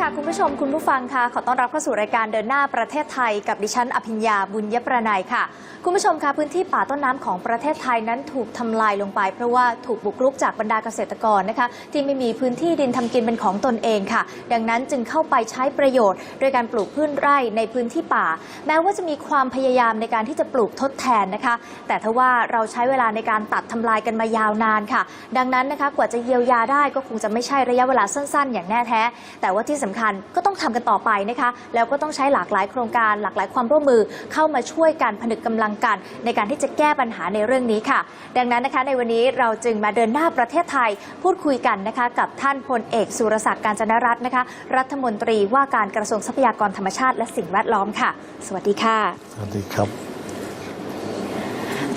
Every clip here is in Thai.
ค่ะ คุณผู้ชมคุณผู้ฟังค่ะ ขอต้อนรับเข้าสู่รายการเดินหน้าประเทศไทย กับดิฉันอภิญญาบุญยประนัยค่ะ คุณผู้ชมคะพื้นที่ป่าต้นน้ำของประเทศไทยนั้นถูกทำลายลงไป เพราะว่าถูกบุกรุกจากบรรดาเกษตรกรนะคะ ที่ไม่มีพื้นที่ดินทำกินเป็นของตนเองค่ะ ดังนั้นจึงเข้าไปใช้ประโยชน์ โดยการปลูกพืชไร่ในพื้นที่ป่า แม้ว่าจะมีความพยายามในการที่จะปลูกทดแทนนะคะ แต่ถ้าว่าเราใช้เวลาในการตัดทำลายกันมายาวนานค่ะ ดังนั้นนะคะกว่าจะเยียวยาได้ก็คงจะไม่ใช่ระยะเวลาสั้น ๆ อย่างแน่แท้ แต่ว่าที่สำคัญก็ต้องทำกันต่อไปนะคะแล้วก็ต้องใช้หลากหลายโครงการหลากหลายความร่วมมือเข้ามาช่วยกันผนึกกำลังกัน ในการที่จะแก้ปัญหาในเรื่องนี้ค่ะ ดังนั้นนะคะในวันนี้เราจึงมาเดินหน้าประเทศไทย พูดคุยกันนะคะกับท่านพลเอกสุรศักดิ์การจนรัตน์นะคะ รัฐมนตรีว่าการกระทรวงทรัพยากรธรรมชาติและสิ่งแวดล้อมค่ะ สวัสดีค่ะ สวัสดีครับ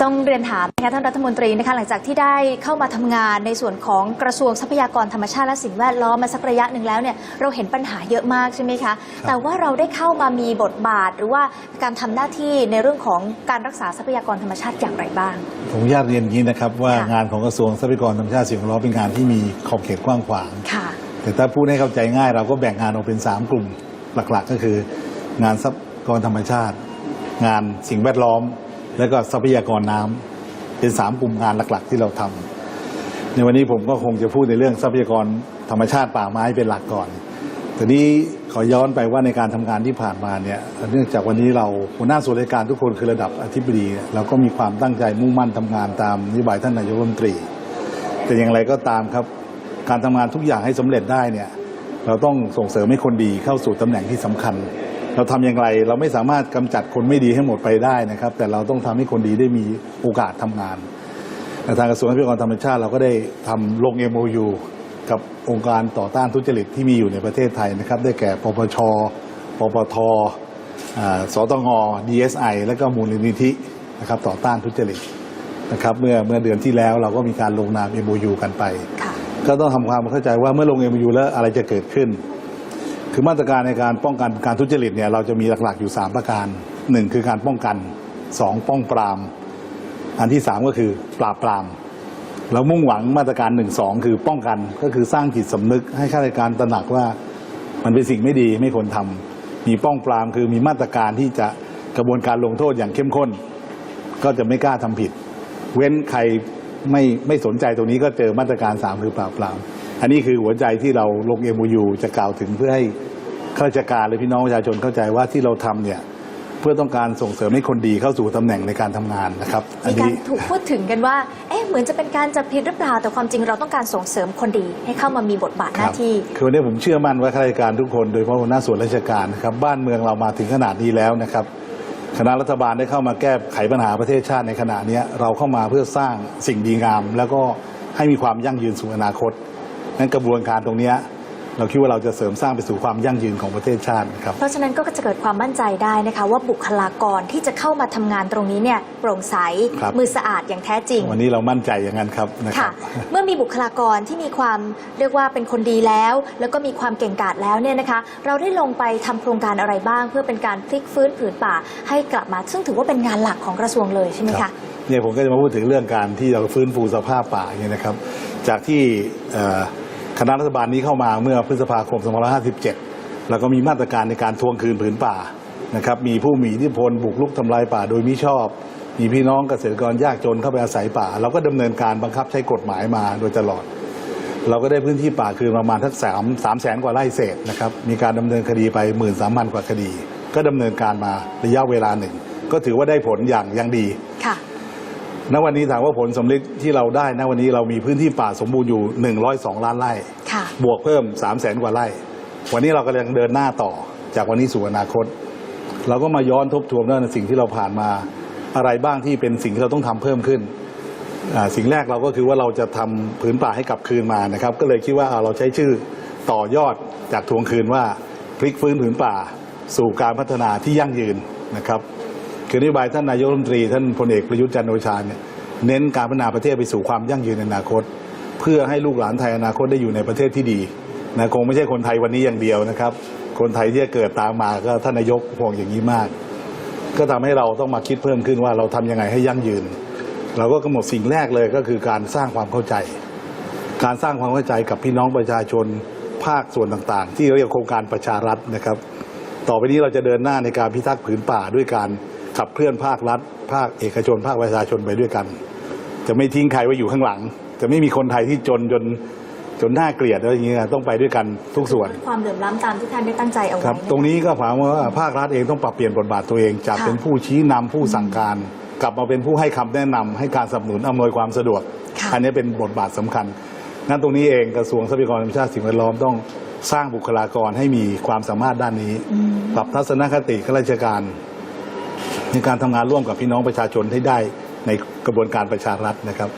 ต้องเรียนถามนะคะท่านรัฐมนตรีนะคะหลังจากที่ได้เข้ามาทำงานในส่วนของกระทรวงทรัพยากรธรรมชาติและสิ่งแวดล้อมมาสักระยะหนึ่งแล้วเนี่ยเราเห็นปัญหาเยอะมากใช่ไหมคะแต่ว่าเราได้เข้ามามีบทบาท หรือว่าการทำหน้าที่ในเรื่องของการรักษาทรัพยากรธรรมชาติอย่างไรบ้าง ผมญาตเรียนอย่างนี้นะครับว่าค่ะงานของกระทรวงทรัพยากรธรรมชาติสิ่งแวดล้อมเป็นงานที่มีขอบเขตกว้างขวางค่ะแต่ถ้าพูดให้เข้าใจง่าย เราก็แบ่งงานออกเป็น 3 กลุ่มหลักๆ ก็คือ งานทรัพยากรธรรมชาติ งานสิ่งแวดล้อม แล้วก็ทรัพยากรน้ำเป็น3กลุ่มงานหลัก ๆ ที่เราทำในวันนี้ผมก็คงจะพูดในเรื่องทรัพยากรธรรมชาติป่าไม้เป็นหลักก่อนทีนี้ขอย้อนไปว่าในการทำงานที่ผ่านมาเนี่ยเนื่องจากวันนี้เราหัวหน้าส่วนราชการทุกคนคือระดับอธิบดีเนี่ยเราก็มีความตั้งใจมุ่งมั่นทำงานตามนโยบายท่านนายกรัฐมนตรี แต่อย่างไรก็ตามครับ การทำงานทุกอย่างให้สำเร็จได้เนี่ยเราต้องส่งเสริมให้คนดีเข้าสู่ตำแหน่งที่สำคัญ เราทำอย่างไรเราไม่สามารถกำจัดคนไม่ดีให้หมดไปได้นะครับ แต่เราต้องทำให้คนดีได้มีโอกาสทำงานทางกระทรวงทรัพยากรธรรมชาติเราก็ได้ทำลง MOU กับองค์การต่อต้านทุจริตที่มีอยู่ในประเทศไทยนะครับ ได้แก่ปปช ปปทอ่าสตง DSI และก็มูลนิธินะครับต่อต้านทุจริตนะครับเมื่อเมื่อเดือนที่แล้วเราก็มีการลงนาม MOU กันไปค่ะก็ต้องทำความเข้าใจว่าเมื่อลง MOU แล้วอะไรจะเกิดขึ้น คือมาตรการในการป้องกันการทุจริตเนี่ยเราจะมีหลักๆอยู่ 3 ประการ 1 คือการป้องกัน 2 ป้องปราม อันที่ 3 ก็คือปราบปรามเรามุ่งหวังมาตรการ1นสองคือป้องกันก็คือสร้างจิตสำนึกให้ข้าราชการตระหนักว่ามันเป็นสิ่งไม่ดีไม่ควรทำมีป้องปรามคือมีมาตรการที่จะกระบวนการลงโทษอย่างเข้มข้น ก็จะไม่กล้าทำผิด เว้นใครไม่ไม่สนใจตรงนี้ก็เจอมาตรการ 3 คือปราบปราม อันนี้คือหัวใจที่เราลง MOU จะกล่าวถึงเพื่อให้ข้าราชการหรือพี่น้องประชาชนเข้าใจว่าที่เราทำเนี่ยเพื่อต้องการส่งเสริมให้คนดีเข้าสู่ตำแหน่งในการทำงานนะครับ อัมีนการนี้ถูกพูดถึงกันว่า เอ๊ะ เหมือนจะเป็นการจับผิดหรือเปล่า แต่ความจริงเราต้องการส่งเสริมคนดีให้เข้ามามีบทบาทหน้าที่คือวันนี้ผมเชื่อมั่นว่าข้าราชการทุกคนโดยเฉพาะหัวหน้าส่วนราชการนะครับบ้านเมืองเรามาถึงขนาดนี้แล้วนะครับคณะรัฐบาลได้เข้ามาแก้ไขปัญหาประเทศชาติในขณะเนี้ยเราเข้ามาเพื่อสร้างสิ่งดีงาม แล้วก็ให้มีความยั่งยืนสู่อนาคต นั้นกระบวนการตรงเนี้ยเราคิดว่าเราจะเสริมสร้างไปสู่ความยั่งยืนของประเทศชาติครับ เพราะฉะนั้นก็จะเกิดความมั่นใจได้นะคะ ว่าบุคลากรที่จะเข้ามาทำงานตรงนี้เนี่ยโปร่งใสครับ มือสะอาดอย่างแท้จริง วันนี้เรามั่นใจอย่างนั้นครับนะคค่ะ รับ เมื่อมีบุคลากรที่มีความเรียกว่าเป็นคนดีแล้ว แล้วก็มีความเก่งกาจแล้วเนี่ยนะคะ เราได้ลงไปทำโครงการอะไรบ้าง เพื่อเป็นการพลิกฟื้นผืนป่าให้กลับมา ซึ่งถือว่าเป็นงานหลักของกระทรวงเลยใช่ไหมครัคะบเนี่ยผมก็จะมาพูดถึงเรื่องการที่เราฟื้นฟูสภาพป่าอย่างนี้นะครับ จากที่เอ่อ คณะรัฐบาลนี้เข้ามาเมื่อพฤษภาคม 2557 แล้วก็มีมาตรการในการทวงคืนผืนป่านะครับ มีผู้มีอิทธิพลบุกรุกทำลายป่าโดยมิชอบ มีพี่น้องเกษตรกรยากจนเข้าไปอาศัยป่า เราก็ดำเนินการบังคับใช้กฎหมายมาโดยตลอด เราก็ได้พื้นที่ป่าคืนประมาณทักสามสามแสนกว่าไร่เศษนะครับ มีการดำเนินคดีไปหมื่นสามพันกว่าคดี ก็ดำเนินการมาระยะเวลาหนึ่ง ก็ถือว่าได้ผลอย่างยังดีค่ะณวันนี้ถามว่าผลสำลิดที่เราได้ณวันนี้เรามีพื้นที่ป่าสมบูรณ์อยู่ 102 ล้านไร่ค่ะ บวกเพิ่ม3 0 0แสนกว่าไร่ วันนี้เรากำลังเดินหน้าต่อจากวันนี้สู่อนาคต เราก็มาย้อนทบทวนว่าสิ่งที่เราผ่านมาอะไรบ้างที่เป็นสิ่งที่เราต้องทำเพิ่มขึ้น สิ่งแรกเราก็คือว่าเราจะทำผืนป่าให้กลับคืนมานะครับ ก็เลยคิดว่าอ่าเราใช้ชื่อต่อยอดจากทวงคืนว่าพลิกฟื้นผืนป่าสู่การพัฒนาที่ยั่งยืนนะครับคือนโยบายท่านนายกรัฐมนตรีท่านพลเอกประยุทธ์จันทร์โอชาเนี่ยเน้นการพัฒนาประเทศไปสู่ความยั่งยืนในอนาคต เพื่อให้ลูกหลานไทยอนาคตได้อยู่ในประเทศที่ดีนะคงไม่ใช่คนไทยวันนี้อย่างเดียวนะครับ คนไทยที่จะเกิดตามมาก็ท่านนายกห่วงอย่างนี้มาก ก็ทำให้เราต้องมาคิดเพิ่มขึ้นว่าเราทำยังไงให้ยั่งยืน เราก็กำหนดสิ่งแรกเลยก็คือการสร้างความเข้าใจ การสร้างความเข้าใจกับพี่น้องประชาชนภาคส่วนต่างๆ ที่เรียกโครงการประชารัฐนะครับ ต่อไปนี้เราจะเดินหน้าในการพิทักษ์ผืนป่าด้วยการขับเคลื่อนภาครัฐ ภาคเอกชน ภาคประชาชนไปด้วยกัน จะไม่ทิ้งใครไว้อยู่ข้างหลัง จะไม่มีคนไทยที่จนจนจนน่าเกลียดอะไรอย่างเงี้ยต้องไปด้วยกันทุกส่วน ความเหลื่อมล้ำตามที่ท่านได้ตั้งใจเอาไว้ครับนะคะตรงนี้ก็หมายความว่าภาครัฐเองต้องปรับเปลี่ยนบทบาทตัวเอง จากค่ะเป็นผู้ชี้นำผู้สั่งการ กลับมาเป็นผู้ให้คำแนะนำให้การสนับสนุนอำนวยความสะดวกค่ะอันนี้เป็นบทบาทสำคัญงั้นตรงนี้เองกระทรวงทรัพยากรธรรมชาติสิ่งแวดล้อมต้องสร้างบุคลากรให้มีความสามารถด้านนี้ ปรับทัศนคติข้าราชการ ในการทำงานร่วมกับพี่น้องประชาชนให้ได้ในกระบวนการประชารัฐนะครับ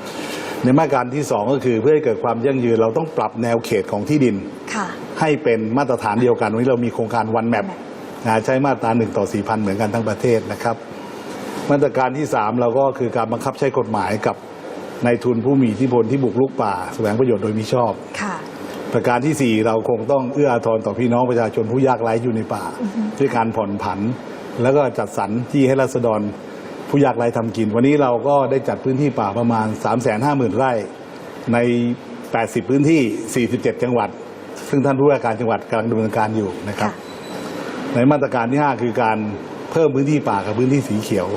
ในมาตรการที่สองก็คือเพื่อให้เกิดความยั่งยืนเราต้องปรับแนวเขตของที่ดิน ค่ะ ให้เป็นมาตรฐานเดียวกันวันนี้เรามีโครงการวันแมปใช้มาตราหนึ่งต่อสี่พันเหมือนกันทั้งประเทศนะครับ มาตรการที่สามเราก็คือการบังคับใช้กฎหมายกับนายทุนผู้มีอิทธิพลที่บุกรุกป่าแสวงประโยชน์โดยมิชอบ ค่ะ ประการที่ 4 เราคงต้องเอื้ออาทรต่อพี่น้องประชาชนผู้ยากไร้อยู่ในป่า ด้วยการผ่อนผัน แล้วก็จัดสรรที่ให้รัษฎร ผู้ยากไร้ทำกิน วันนี้เราก็ได้จัดพื้นที่ป่าประมาณ 3 5 0 0 0 0 ไร่ใน 80 พื้นที่ 47 จังหวัด ซึ่งท่านผู้ว่าการจังหวัดกำลังดำเนินการอยู่นะครับค่ะในมาตรการที่ 5 คือการเพิ่มพื้นที่ป่ากับพื้นที่สีเขียว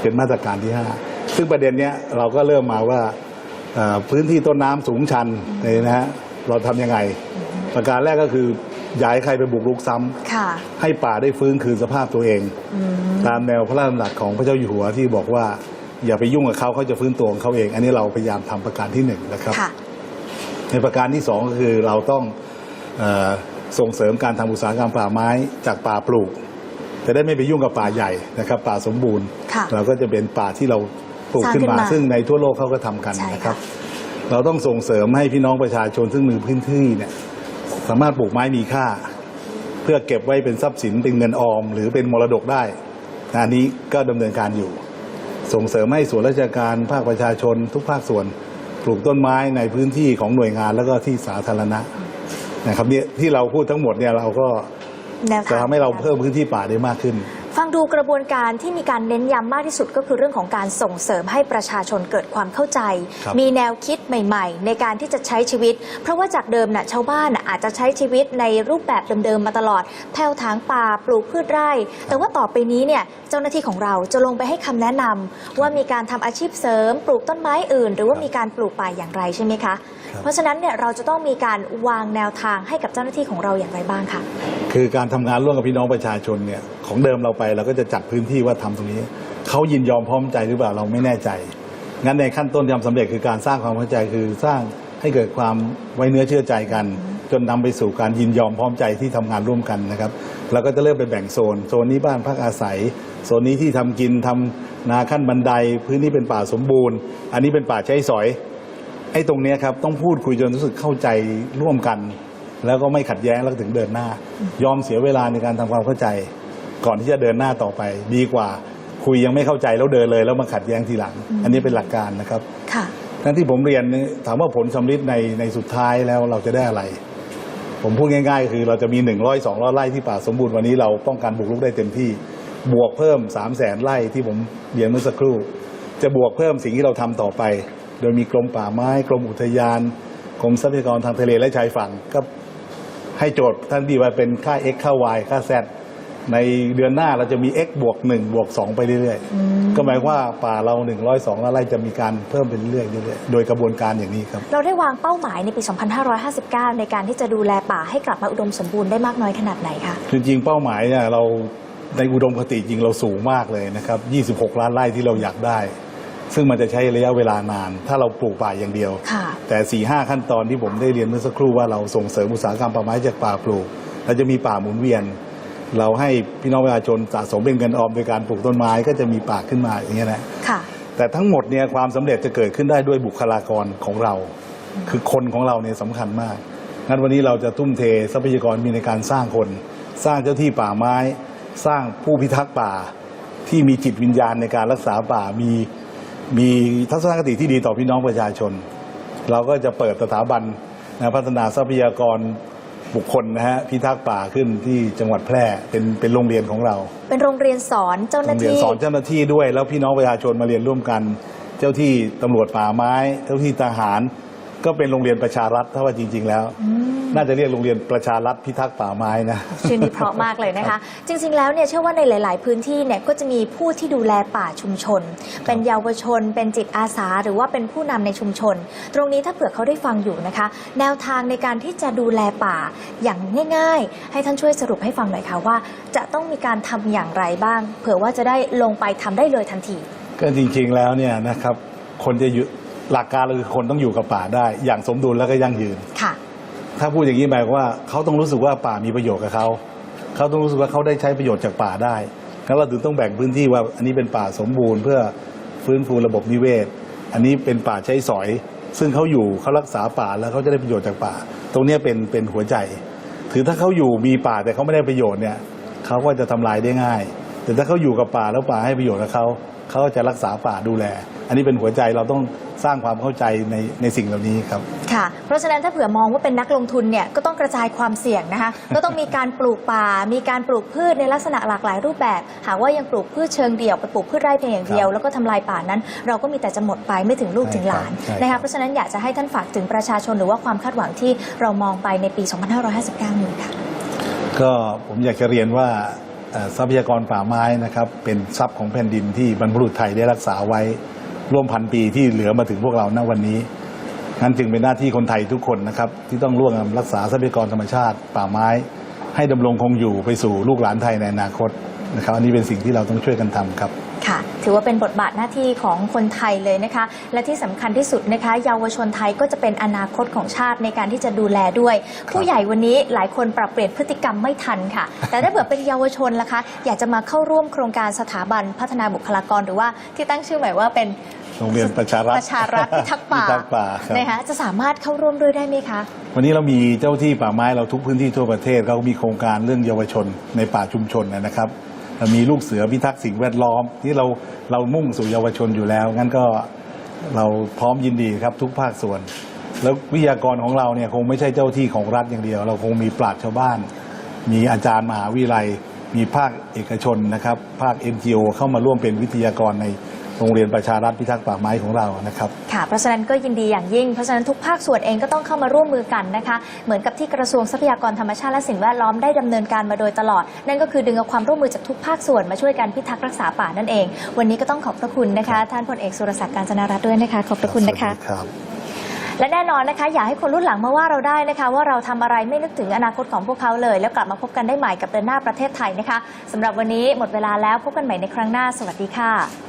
เป็นมาตรการที่ 5 ซึ่งประเด็นเนี้ยเราก็เริ่มมาว่าเอ่อพื้นที่ต้นน้ำสูงชันเลยนะฮะเราทำยังไง ประการแรกก็คือ อย่าให้ใครไปบุกรุกซ้ำค่ะให้ป่าได้ฟื้นคืนสภาพตัวเองตามแนวพระราชดำรัสของพระเจ้าอยู่หัวที่บอกว่า อย่าไปยุ่งกับเขาเขาจะฟื้นตัวของเขาเอง อันนี้เราพยายามทำประการที่หนึ่งนะครับ ค่ะ ในประการที่สองก็คือเราต้องเออส่งเสริมการทำอุตสาหกรรมป่าไม้จากป่าปลูก จะได้ไม่ไปยุ่งกับป่าใหญ่นะครับ ป่าสมบูรณ์ ค่ะเราก็จะเป็นป่าที่เราปลูกสร้างขึ้นมาขึ้นมาซึ่งในทั่วโลกเขาก็ทำกันใช่นะครับค่ะเราต้องส่งเสริมให้พี่น้องประชาชนซึ่งมีพื้นที่เนี่ย สามารถปลูกไม้มีค่า เพื่อเก็บไว้เป็นทรัพย์สินเป็นเงินออม หรือเป็นมรดกได้อันนี้ก็ดำเนินการอยู่ ส่งเสริมให้ส่วนราชการภาคประชาชนทุกภาคส่วนปลูกต้นไม้ในพื้นที่ของหน่วยงานแล้วก็ที่สาธารณะนะครับเนี่ยที่เราพูดทั้งหมดเนี่ยเราก็แนวจะทางทำให้เราเพิ่มพื้นที่ป่าได้มากขึ้นฟั งดูกระบวนการที่มีการเน้นย้ำมากที่สุดก็คือเรื่องของการส่งเสริมให้ประชาชนเกิดความเข้าใจครับมีแนวคิดใหม่ ๆ ในการที่จะใช้ชีวิต เพราะว่าจากเดิมน่ะชาวบ้านน่ะอาจจะใช้ชีวิตในรูปแบบเดิมๆมาตลอด แผ่วถางป่าปลูกพืชไร่ แต่ว่าต่อไปนี้เนี่ยเจ้าหน้าที่ของเราจะลงไปให้คำแนะนำว่ามีการทำอาชีพเสริม ปลูกต้นไม้อื่น หรือว่ามีการปลูกป่าอย่างไรใช่ไหมคะครับ เพราะฉะนั้นเนี่ยเราจะต้องมีการวางแนวทางให้กับเจ้าหน้าที่ของเราอย่างไรบ้างคะคือการทำงานร่วมกับพี่น้องประชาชนเนี่ยของเดิมเราไปเราก็จะจัดพื้นที่ว่าทำตรงนี้เขายินยอมพร้อมใจหรือเปล่าเราไม่แน่ใจ งั้นในขั้นต้นที่ทำสำเร็จคือการสร้างความเข้าใจคือสร้างให้เกิดความไว้เนื้อเชื่อใจกัน จนนำไปสู่การยินยอมพร้อมใจที่ทำงานร่วมกันนะครับเราก็จะเริ่มไปแบ่งโซน โซนนี้บ้านพักอาศัย โซนนี้ที่ทำกินทำนาขั้นบันได พื้นที่เป็นป่าสมบูรณ์ อันนี้เป็นป่าใช้สอย ไอ้ตรงเนี้ยครับต้องพูดคุยจนรู้สึกเข้าใจร่วมกัน แล้วก็ไม่ขัดแย้งแล้วก็ถึงเดินหน้า ยอมเสียเวลาในการทำความเข้าใจ ก่อนที่จะเดินหน้าต่อไป ดีกว่าคุยยังไม่เข้าใจแล้วเดินเลย แล้วมาขัดแย้งทีหลัง อันนี้เป็นหลักการนะครับ ค่ะ ทั้งที่ผมเรียนนี่ถามว่าผลสำลิดในในสุดท้ายแล้วเราจะได้อะไร ผมพูดง่ายๆ คือเราจะมีหนึ่งร้อยสองร้อยไร่ที่ป่าสมบูรณ์วันนี้เราป้องกันบุกรุกได้เต็มที่ บวกเพิ่มสามแสนไร่ที่ผมเรียนเมื่อสักครู่ จะบวกเพิ่มสิ่งที่เราทำต่อไป โดยมีกรมป่าไม้กรมอุทยานกรมทรัพยากรทางทะเลและชายฝั่งก็ให้โจทย์ท่านดีว่าเป็นค่า x ค่า y ค่า z ในเดือนหน้าเราจะมี x บวก1บวก2ไปเรื่อยๆ ก็หมายความว่าป่าเรา 1 0 2ไร่จะมีการเพิ่มไปเรื่อยๆเรื่อยๆ โดยกระบวนการอย่างนี้ครับ เราได้วางเป้าหมายในปี 2559 ในการที่จะดูแลป่าให้กลับมาอุดมสมบูรณ์ได้มากน้อยขนาดไหนคะจริงๆเป้าหมายเนี่ยเราในอุดมคติจริงเราสูงมากเลยนะครับ 26 ล้านไร่ที่เราอยากได้ ซึ่งมันจะใช้ระยะเวลานาน ถ้าเราปลูกป่าอย่างเดียว ค่ะ แต่4ีหขั้นตอนที่ผมได้เรียนเมื่อสักครู่ว่าเราส่งเสริมอุตสาหกรรมป่าไม้จากป่าปลูกเราจะมีป่าหมุนเวียน เราให้พี่น้องประชาชนสะสมเป็นเงินออมโดยการปลูกต้นไม้ก็จะมีป่าขึ้นมาอย่างเงี้ยนะ ค่ะ แต่ทั้งหมดเนี่ยความสำเร็จจะเกิดขึ้นได้ด้วยบุคลากรของเรา คือคนของเราเนี่ยสำคัญมาก งั้นวันนี้เราจะทุ่มเททรัพยากรมีในการสร้างคน สร้างเจ้าที่ป่าไม้ สร้างผู้พิทักษ์ป่า ที่มีจิตวิญญาณในการรักษาป่ามี มีทัศนคติที่ดีต่อพี่น้องประชาชน เราก็จะเปิดสถาบันนะพัฒนาทรัพยากรบุคคลนะฮะพิทักษ์ป่าขึ้นที่จังหวัดแพร่เป็นเป็นโรงเรียนของเรา เป็นโรงเรียนสอนเจ้าหโรน้างเรียนที่ สอนเจ้าหน้าที่ด้วย แล้วพี่น้องประชาชนมาเรียนร่วมกัน เจ้าที่ตำรวจป่าไม้ เจ้าที่ทหาร ก็เป็นโรงเรียนประชารัฐถ้าว่าจริง ๆ แล้ว น่าจะเรียกโรงเรียนประชารัฐพิทักษ์ป่าไม้นะ ชื่อนี้เพราะมากเลยนะคะ จริง ๆ แล้วเนี่ยเชื่อว่าในหลาย ๆ พื้นที่เนี่ยก็จะมีผู้ที่ดูแลป่าชุมชน เป็นเยาวชน เป็นจิตอาสา หรือว่าเป็นผู้นำในชุมชน ตรงนี้ถ้าเผื่อเขาได้ฟังอยู่นะคะ แนวทางในการที่จะดูแลป่าอย่างง่าย ๆ ให้ท่านช่วยสรุปให้ฟังหน่อยค่ะว่า จะต้องมีการทำอย่างไรบ้าง เผื่อว่าจะได้ลงไปทำได้เลยทันที ก็จริงๆแล้วเนี่ยนะครับ คนจะอยู่ หลักการเลยคือคนต้องอยู่กับป่าได้ อย่างสมดุลแล้วก็ยั่งยืน ค่ะ ถ้าพูดอย่างนี้หมายความว่าเขาต้องรู้สึกว่าป่ามีประโยชน์กับเขาเขาต้องรู้สึกว่าเขาได้ใช้ประโยชน์จากป่าได้งั้นเราถึงต้องแบ่งพื้นที่ว่า อันนี้เป็นป่าสมบูรณ์เพื่อฟื้นฟูระบบนิเวศ อันนี้เป็นป่าใช้สอย ซึ่งเขาอยู่เขารักษาป่าแล้วเขาจะได้ประโยชน์จากป่า ตรงเนี้ยเป็นเป็นหัวใจ ถือถ้าเขาอยู่มีป่าแต่เขาไม่ได้ประโยชน์เนี่ยเขาก็จะทำลายได้ง่าย แต่ถ้าเขาอยู่กับป่าแล้วป่าให้ประโยชน์กับเขาเขาก็จะรักษาป่าดูแล อันนี้เป็นหัวใจเราต้อง สร้างความเข้าใจในในสิ่งเหล่านี้ครับ ค่ะ เพราะฉะนั้นถ้าเผื่อมองว่าเป็นนักลงทุนเนี่ยก็ต้องกระจายความเสี่ยงนะคะ ก็ต้องมีการปลูกป่า มีการปลูกพืชในลักษณะหลากหลายรูปแบบ หากว่ายังปลูกพืชเชิงเดี่ยวไปปลูกพืชไร่เพียงอย่างเดียวครับแล้วก็ทำลายป่านั้น เราก็มีแต่จะหมดไปไม่ถึงลูกใช่ถึงหลานครับใช่นะครัคะบเพราะฉะนั้นอยากจะให้ท่านฝากถึงประชาชนหรือว่าความคาดหวังที่เรามองไปในปี 2559นี้ค่ะก็ผมอยากจะเรียนว่าเอ่อทรัพยากรป่าไม้นะครับเป็นทรัพย์ของแผ่นดินที่บรรพบุรุษไทยได้รักษาไว้ ร่วมพันปีที่เหลือมาถึงพวกเราณวันนี้งั้นจึงเป็นหน้าที่คนไทยทุกคนนะครับ ที่ต้องร่วมกันรักษาทรัพยากรธรรมชาติ ป่าไม้ ให้ดำรงคงอยู่ไปสู่ลูกหลานไทยในอนาคตนะครับอันนี้เป็นสิ่งที่เราต้องช่วยกันทำครับค่ะถือว่าเป็นบทบาทหน้าที่ของคนไทยเลยนะคะ และที่สำคัญที่สุดนะคะ เยาวชนไทยก็จะเป็นอนาคตของชาติในการที่จะดูแลด้วย ผู้ใหญ่วันนี้หลายคนปรับเปลี่ยนพฤติกรรมไม่ทันค่ะ แต่ถ้าเผื่อเป็นเยาวชนล่ะคะ อยากจะมาเข้าร่วมโครงการสถาบันพัฒนาบุคลากร หรือว่าที่ตั้งชื่อใหม่ว่าเป็น โรงเรียนประชารัฐประชารัฐพิทักษ์ป่าพิทักษ์ป่าครับ นะคะจะสามารถเข้าร่วมด้วยได้ไหมคะ วันนี้เรามีเจ้าที่ป่าไม้เราทุกพื้นที่ทั่วประเทศเรามีโครงการเรื่องเยาวชนในป่าชุมชนนะครับเรามีลูกเสือพิทักษ์สิ่งแวดล้อม ที่เราเรามุ่งสู่เยาวชนอยู่แล้ว งั้นก็เราพร้อมยินดีครับทุกภาคส่วน แล้ววิทยากรของเราเนี่ยคงไม่ใช่เจ้าที่ของรัฐอย่างเดียว เราคงมีปราชญ์ชาวบ้าน มีอาจารย์มหาวิทยาลัยมีภาคเอกชนนะครับ ภาค NGO เข้ามาร่วมเป็นวิทยากรใน โรงเรียนประชารัฐพิทักษ์ป่าไม้ของเรานะครับ ค่ะ เพราะฉะนั้นก็ยินดีอย่างยิ่ง เพราะฉะนั้นทุกภาคส่วนเองก็ต้องเข้ามาร่วมมือกันนะคะ เหมือนกับที่กระทรวงทรัพยากรธรรมชาติและสิ่งแวดล้อมได้ดำเนินการมาโดยตลอด นั่นก็คือดึงเอาความร่วมมือจากทุกภาคส่วนมาช่วยกันพิทักษ์รักษาป่านั่นเอง วันนี้ก็ต้องขอบพระคุณนะคะ ท่านพลเอกสุรศักดิ์การจนารัตน์ด้วยนะคะ ขอบพระคุณนะคะสวัสดีครับและแน่นอนนะคะ อยากให้คนรุ่นหลังมาว่าเราได้นะคะ ว่าเราทำอะไรไม่นึกถึงอนาคตของพวกเขาเลย แล้วกลับมาพบกันได้ใหม่กับเดินหน้าประเทศไทยนะคะสำหรับวันนี้หมดเวลาแล้วพบกันใหม่ในครั้งหน้า สวัสดีค่ะ